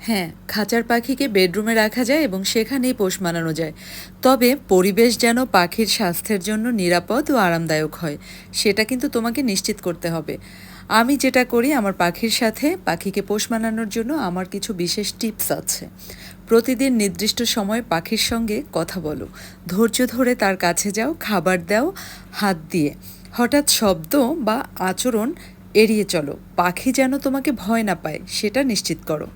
হ্যাঁ খাঁচার পাখিকে বেডরুমে রাখা যায় এবং সেখানেই পোষ মানানো যায়। তবে পরিবেশ যেন পাখির স্বাস্থ্যের জন্য নিরাপদ ও আরামদায়ক হয়, সেটা কিন্তু তোমাকে নিশ্চিত করতে হবে। আমি যেটা করি, আমার পাখির সাথে পাখিকে পোষ মানানোর জন্য আমার কিছু বিশেষ টিপস আছে। প্রতিদিন নির্দিষ্ট সময় পাখির সঙ্গে কথা বলো। ধৈর্য ধরে তার কাছে যাও, খাবার দাও, হাত দিয়ে। হঠাৎ শব্দ বা আচরণ এড়িয়ে চলো। পাখি যেন তোমাকে ভয় না পায়, সেটা নিশ্চিত করো।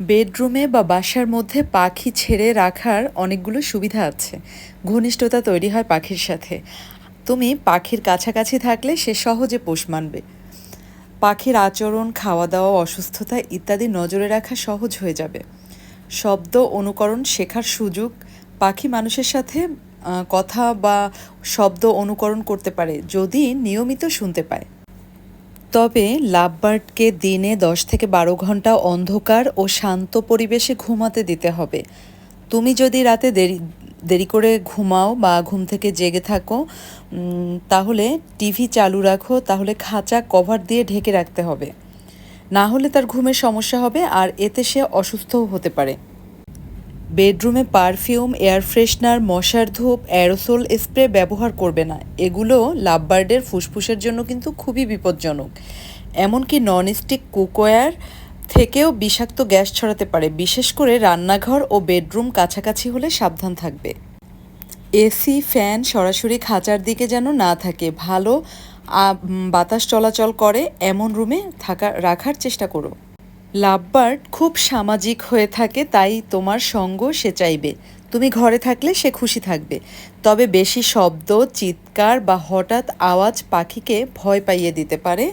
বেডরুমে বা বাসার মধ্যে পাখি ছেড়ে রাখার অনেকগুলো সুবিধা আছে। ঘনিষ্ঠতা তৈরি হয় পাখির সাথে। তুমি পাখির কাছাকাছি থাকলে সে সহজে পোষ মানবে। পাখির আচরণ খাওয়া দাওয়া অসুস্থতা ইত্যাদি নজরে রাখা সহজ হয়ে যাবে। শব্দ, অনুকরণ শেখার সুযোগ পাখি মানুষের সাথে কথা বা শব্দ অনুকরণ করতে পারে, যদি নিয়মিত শুনতে পায়। তবে লাভবার্ডকে দিনে দশ থেকে বারো ঘণ্টা অন্ধকার ও শান্ত পরিবেশে ঘুমাতে দিতে হবে। তুমি যদি রাতে দেরি দেরি করে ঘুমাও বা ঘুম থেকে জেগে থাকো তাহলে টিভি চালু রাখো, তাহলে খাঁচা কভার দিয়ে ঢেকে রাখতে হবে। না হলে তার ঘুমের সমস্যা হবে, আর এতে সে অসুস্থও হতে পারে। বেডরুমে পারফিউম, এয়ার ফ্রেশনার, মশার ধূপ, অ্যারোসোল স্প্রে ব্যবহার করবে না। এগুলো লাভবার্ডের ফুসফুসের জন্য কিন্তু খুবই বিপজ্জনক। এমনকি ননস্টিক কুকওয়্যার থেকেও বিষাক্ত গ্যাস ছড়াতে পারে। বিশেষ করে রান্নাঘর ও বেডরুম কাছাকাছি হলে সাবধান থাকবে। এসি, ফ্যান সরাসরি খাঁচার দিকে যেন না থাকে। ভালো বাতাস চলাচল করে এমন রুমে থাকা, রাখার চেষ্টা করো। লাভবার্ড খুব সামাজিক হয়ে থাকে, তাই তোমার সঙ্গ সে চাইবে। তুমি ঘরে থাকলে সে খুশি থাকবে। তবে বেশি শব্দ, চিৎকার বা হঠাৎ আওয়াজ পাখিকে ভয় পাইয়ে দিতে পারে।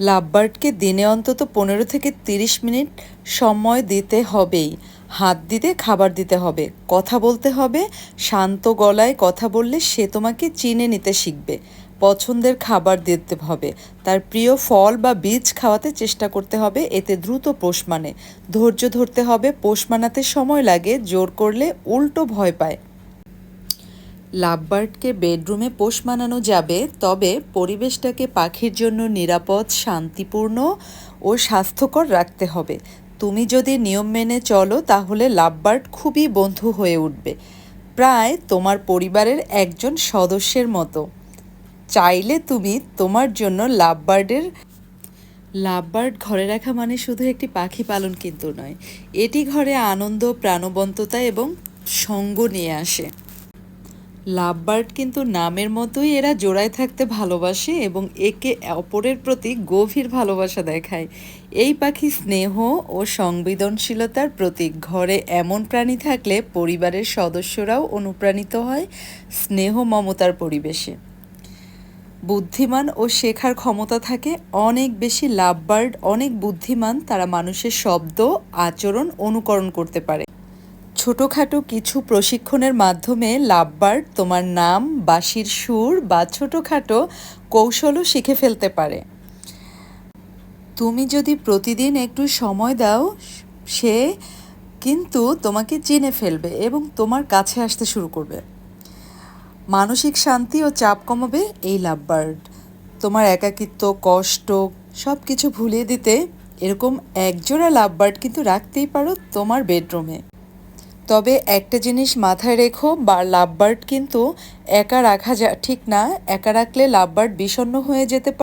লাভবার্ডকে দিনে অন্তত পনেরো থেকে তিরিশ মিনিট সময় দিতে হবেই। হাত দিতে, খাবার দিতে হবে, কথা বলতে হবে, শান্ত গলায় কথা বললে সে তোমাকে চিনে নিতে শিখবে। পছন্দের খাবার দিতে হবে। তার প্রিয় ফল বা বীজ খাওয়াতে চেষ্টা করতে হবে, এতে দ্রুত পোষ মানে। ধৈর্য ধরতে হবে, পোষ মানাতে সময় লাগে, জোর করলে উল্টো ভয় পায়। লাভবার্ডকে বেডরুমে পোষ মানানো যাবে, তবে পরিবেশটাকে পাখির জন্য নিরাপদ, শান্তিপূর্ণ ও স্বাস্থ্যকর রাখতে হবে। তুমি যদি নিয়ম মেনে চলো, তাহলে লাভবার্ড খুবই বন্ধু হয়ে উঠবে। প্রায় তোমার পরিবারের একজন সদস্যের মতো। চাইলে তুমি তোমার জন্য লাভবার্ডের, লাভবার্ড ঘরে রাখা মানে শুধু একটি পাখি পালন কিন্তু নয়, এটি ঘরে আনন্দ, প্রাণবন্ততা এবং সঙ্গ নিয়ে আসে। লাভবার্ড কিন্তু নামের মতোই এরা জোড়ায় থাকতে ভালোবাসে এবং একে অপরের প্রতি গভীর ভালোবাসা দেখায়। এই পাখি স্নেহ ও সংবেদনশীলতার প্রতীক। ঘরে এমন প্রাণী থাকলে পরিবারের সদস্যরাও অনুপ্রাণিত হয় স্নেহ মমতার পরিবেশে। বুদ্ধিমান ও শেখার ক্ষমতা থাকে, অনেক বেশি লাভবার্ড, অনেক বুদ্ধিমান তারা মানুষের শব্দ, আচরণ অনুকরণ করতে পারে। ছোটোখাটো কিছু প্রশিক্ষণের মাধ্যমে লাভবার্ড তোমার নাম, বাঁশির সুর বা ছোটোখাটো কৌশলও শিখে ফেলতে পারে। তুমি যদি প্রতিদিন একটু সময় দাও, সে কিন্তু তোমাকে চিনে ফেলবে এবং তোমার কাছে আসতে শুরু করবে। মানসিক শান্তি ও চাপ কমাবে এই লাভ বার্ড তোমার একাকিত্ব, কষ্ট সব কিছু ভুলিয়ে দিতে এরকম একজোড়া লাভবার্ড কিন্তু রাখতেই পারো তোমার বেডরুমে। তবে একটা জিনিস মাথায় রেখো, বা লাভ বার্ড কিন্তু একা রাখা যা ঠিক না, একা রাখলে লাভ বার্ড বিষণ্ন হয়ে যেতে পারে